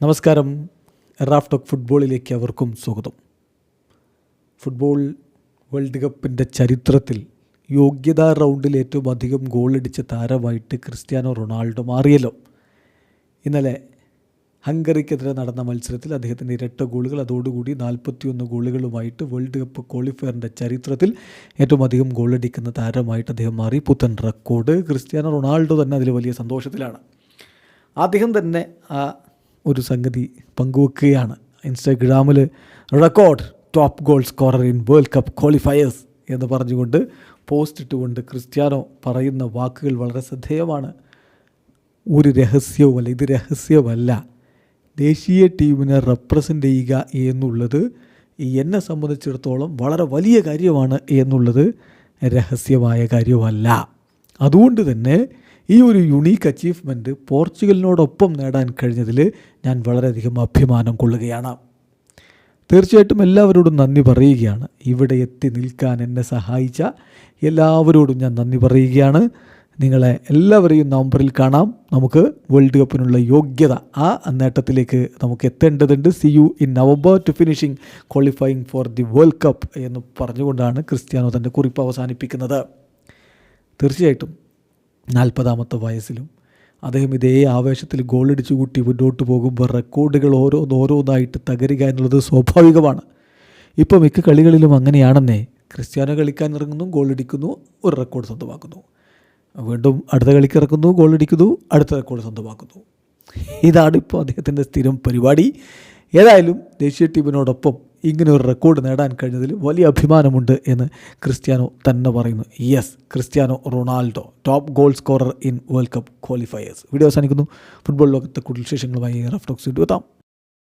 നമസ്കാരം. റാഫ് ഫുട്ബോളിലേക്ക് അവർക്കും സ്വാഗതം. ഫുട്ബോൾ വേൾഡ് കപ്പിന്റെ ചരിത്രത്തിൽ യോഗ്യതാ റൗണ്ടിൽ ഏറ്റവും അധികം ഗോളടിച്ച താരമായിട്ട് ക്രിസ്ത്യാനോ റൊണാൾഡോ മാറിയല്ലോ. ഇന്നലെ ഹംഗറിക്കെതിരെ നടന്ന മത്സരത്തിൽ അദ്ദേഹത്തിന്റെ ഇരട്ട ഗോളുകൾ അതോടുകൂടി നാൽപ്പത്തിയൊന്ന് ഗോളുകളുമായിട്ട് വേൾഡ് കപ്പ് ക്വാളിഫയറിന്റെ ചരിത്രത്തിൽ ഏറ്റവും അധികം ഗോളടിക്കുന്ന താരമായിട്ട് അദ്ദേഹം മാറി. പുത്തൻ റെക്കോർഡ് ക്രിസ്ത്യാനോ റൊണാൾഡോ തന്നെ അതിൽ വലിയ സന്തോഷത്തിലാണ്. അദ്ദേഹം തന്നെ ആ ഒരു സംഗതി പങ്കുവെക്കുകയാണ്. ഇൻസ്റ്റാഗ്രാമിൽ record top goal scorer in world cup qualifiers എന്ന് പറഞ്ഞുകൊണ്ട് പോസ്റ്റ് ഇട്ടുകൊണ്ട് ക്രിസ്ത്യാനോ പറയുന്ന വാക്കുകൾ വളരെ ശ്രദ്ധേയമാണ്. ഒരു രഹസ്യവുമല്ല ഇത് രഹസ്യമല്ല. ദേശീയ ടീമിനെ റെപ്രസെന്റ് ചെയ്യുക എന്നുള്ളത് എന്നെ സംബന്ധിച്ചിടത്തോളം വളരെ വലിയ കാര്യമാണ് എന്നുള്ളത് രഹസ്യമായ കാര്യമല്ല. അതുകൊണ്ട് തന്നെ ഈ ഒരു യുണീക്ക് അച്ചീവ്മെന്റ് പോർച്ചുഗലിനോടൊപ്പം നേടാൻ കഴിഞ്ഞതിൽ ഞാൻ വളരെയധികം അഭിമാനം കൊള്ളുകയാണ്. തീർച്ചയായിട്ടും എല്ലാവരോടും നന്ദി പറയുകയാണ്. ഇവിടെ എത്തി നിൽക്കാൻ എന്നെ സഹായിച്ച എല്ലാവരോടും ഞാൻ നന്ദി പറയുകയാണ്. നിങ്ങളെ എല്ലാവരെയും നവംബറിൽ കാണാം. നമുക്ക് വേൾഡ് കപ്പിനുള്ള യോഗ്യത ആ നേട്ടത്തിലേക്ക് നമുക്ക് എത്തേണ്ടതുണ്ട്. See you in November to finishing qualifying for the world cup എന്ന് പറഞ്ഞുകൊണ്ടാണ് ക്രിസ്ത്യാനോ തന്റെ കുറിപ്പ് അവസാനിപ്പിക്കുന്നത്. തീർച്ചയായിട്ടും നാൽപ്പതാമത്തെ വയസ്സിലും അദ്ദേഹം ഇതേ ആവേശത്തിൽ ഗോളടിച്ചു കൂട്ടി മുന്നോട്ട് പോകുമ്പോൾ റെക്കോർഡുകൾ ഓരോന്നോരോന്നായിട്ട് തകരുക എന്നുള്ളത് സ്വാഭാവികമാണ്. ഇപ്പോൾ മിക്ക കളികളിലും അങ്ങനെയാണെന്നേ. ക്രിസ്ത്യാനോ കളിക്കാൻ ഇറങ്ങുന്നു ഗോളടിക്കുന്നു ഒരു റെക്കോർഡ് സ്വന്തമാക്കുന്നു. വീണ്ടും അടുത്ത കളിക്ക് ഇറക്കുന്നു ഗോളടിക്കുന്നു അടുത്ത റെക്കോർഡ് സ്വന്തമാക്കുന്നു. ഇതാണ് ഇപ്പോൾ അദ്ദേഹത്തിന്റെ സ്ഥിരം പരിപാടി. ഏതായാലും ദേശീയ ടീമിനോടൊപ്പം ഇങ്ങനെ ഒരു റെക്കോർഡ് നേടാൻ കഴിഞ്ഞതിൽ വലിയ അഭിമാനമുണ്ട് എന്ന് ക്രിസ്ത്യാനോ തന്നെ പറയുന്നു. Yes Cristiano Ronaldo top goal scorer in world cup qualifiers video അവസാനിക്കുന്നു. ഫുട്ബോൾ ലോകത്തെ കൂടുതൽ വിശേഷങ്ങളുമായി റഫ് ടോക്സ് എത്താം.